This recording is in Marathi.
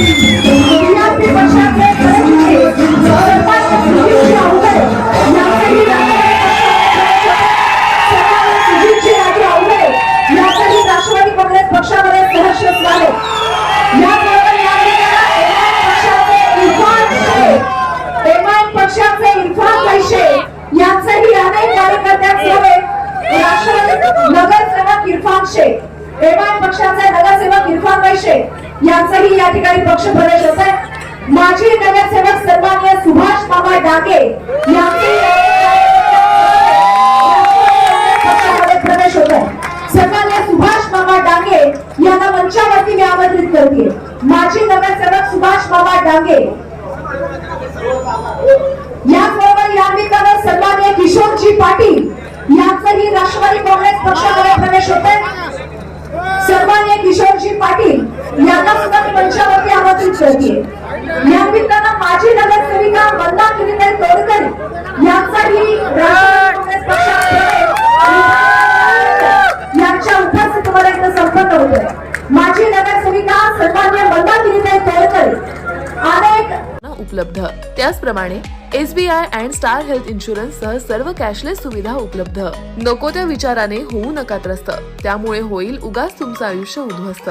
राष्ट्रवादी यांचाही या ठिकाणी पक्ष प्रवेश असेल माजी नगरसेवक सन्मान्य सुभाष मामा डाके यांचे प्रवेश होत आहे. सन्मान्य सुभाष मामा डांगे यांना मंचावरती मी आमंत्रित करते. माजी नगरसेवक सुभाष मामा डांगे याचबरोबर या निमित्तानं सन्मान्य किशोरजी पाटील यांचाही राष्ट्रवादी काँग्रेस पक्षामध्ये प्रवेश होत आहे. सन्मान्य किशोर पाटील सुद्धा मी मंचावरती आमंत्रित करते या निमित्तानं माझी नगरसेविका वंदा किरीताई तोडकर यांचाही राष्ट्रवादी काँग्रेस पक्षात प्रवेश यांच्या उपस्थितीमध्ये इथं संपन्न होतोय. माझी नगरसेविका सन्मान्य वंदा किरीताई तोडकर अनेक उपलब्ध. त्याचप्रमाणे S B I and star health insurance सह सर्व कॅशलेस सुविधा उपलब्ध. नको त्या विचाराने होऊ नका त्रस्त. त्यामुळे होईल उगाच तुमचं आयुष्य उद्ध्वस्त.